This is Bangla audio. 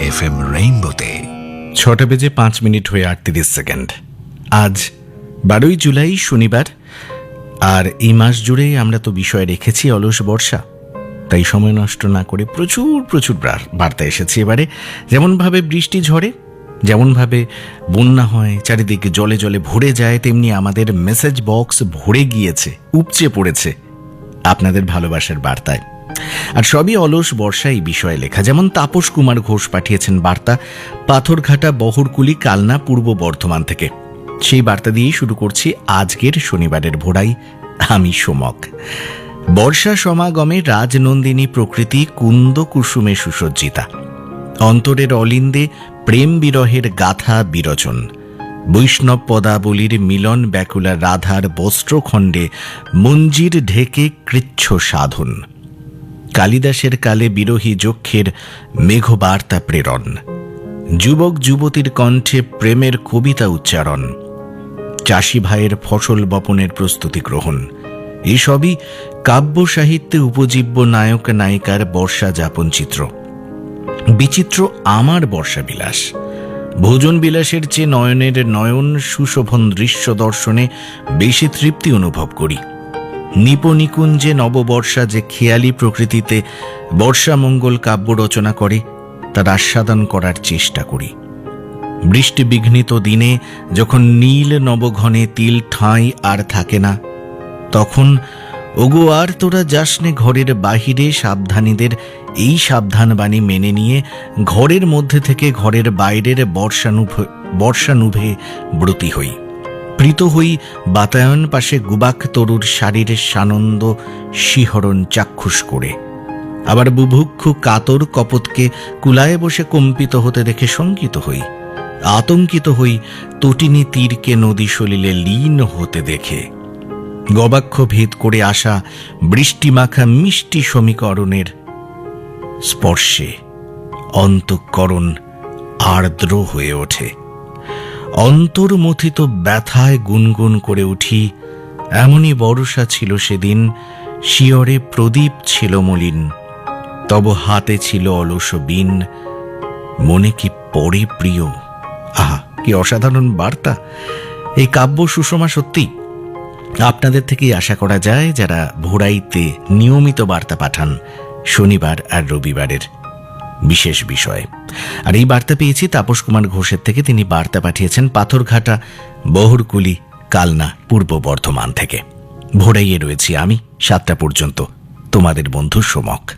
এফ এম রেইনবোতে ছটা বেজে পাঁচ মিনিট হয়ে আটত্রিশ সেকেন্ড। আজ বারোই জুলাই, শনিবার। আর এই মাস জুড়ে আমরা তো বিষয় রেখেছি অলস বর্ষা। তাই সময় নষ্ট না করে প্রচুর প্রচুর বার্তা এসেছে এবারে। যেমনভাবে বৃষ্টি ঝরে, যেমনভাবে বন্যা হয়, চারিদিকে জলে জলে ভরে যায়, তেমনি আমাদের মেসেজ বক্স ভরে গিয়েছে, উপচে পড়েছে। আপনাদের ভালোবাসার বার্তায়। আর সবই অলস বর্ষাই বিষয়ে লেখা। যেমন তাপস কুমার ঘোষ পাঠিয়েছেন বার্তা পাথরঘাটা, বহরকুলি, কালনা, পূর্ব বর্ধমান থেকে। সেই বার্তা দিয়েই শুরু করছি আজকের শনিবারের ভোরাই আমি সোমক। বর্ষা সমাগমে রাজনন্দিনী প্রকৃতি কুন্দ কুসুমে সুসজ্জিতা। অন্তরের অলিন্দে প্রেম বিরহের গাথা বিরচন। বৈষ্ণব পদাবলীর মিলন ব্যাকুলা রাধার বস্ত্রখণ্ডে মঞ্জির ঢেকে কৃচ্ছ সাধন। কালিদাসের কালে বিরোহী যক্ষের মেঘবার্তা প্রেরণ। যুবক যুবতীর কণ্ঠে প্রেমের কবিতা উচ্চারণ। চাষি ভাইয়ের ফসল বপনের প্রস্তুতি গ্রহণ। এসবই কাব্য সাহিত্যে উপজীব্য নায়ক নায়িকার বর্ষা যাপন চিত্র। বিচিত্র আমার বর্ষা বিলাস। ভোজন বিলাসের চেয়ে নয়নের নয়ন সুশোভন দৃশ্য দর্শনে বেশি তৃপ্তি অনুভব করি। নিপনিকুঞ্জে নববর্ষা যে খেয়ালি প্রকৃতিতে বর্ষা মঙ্গল কাব্য রচনা করে, তার আস্বাদন করার চেষ্টা করি। বৃষ্টি বিঘ্নিত দিনে যখন নীল নবঘনে তিল ঠাঁই আর থাকে না, তখন, ওগো, আর তোরা যাসনে ঘরের বাহিরে সাবধানীদের, এই সাবধান বাণী মেনে নিয়ে ঘরের মধ্যে থেকে ঘরের বাইরের বর্ষানুভ, বর্ষানুভে ব্রতী হই। প্রীত হই বাতায়ন পাশে গুবাক তরুর শারীরের সানন্দ শিহরণ চাক্ষুষ করে। আবার বুভুক্ষু কাতর কপতকে কুলায় বসে কম্পিত হতে দেখে শঙ্কিত হই। আতঙ্কিত হই তটিনী তীরকে নদী সলিলে লীন হতে দেখে। গবাক্ষ ভেদ করে আসা বৃষ্টিমাখা মিষ্টি সমীকরণের স্পর্শে অন্তঃকরণ আর্দ্র হয়ে ওঠে। অন্তর্মথিত ব্যথায় গুনগুন করে উঠি, এমনই বর্ষা ছিল সেদিন, শিয়রে প্রদীপ ছিল মলিন, তব হাতে ছিল অলস বিন, মনে কি পড়ে প্রিয়? আহা, কি অসাধারণ বার্তা! এই কাব্য সুষমা সত্যি। আপনাদের থেকেই আশা করা যায়, যারা ভোরাইতে নিয়মিত বার্তা পাঠান, শনিবার আর রবিবারের। বিশেষ বিষয়। আর এই বার্তা পেয়েছি তাপস কুমার ঘোষের থেকে। তিনি বার্তা পাঠিয়েছেন পাথরঘাটা, বহরকুলি, কালনা, পূর্ব বর্ধমান থেকে। ভোরাইয়ে রয়েছি আমি, সাতটা পর্যন্ত। তোমাদের বন্ধু সোমক।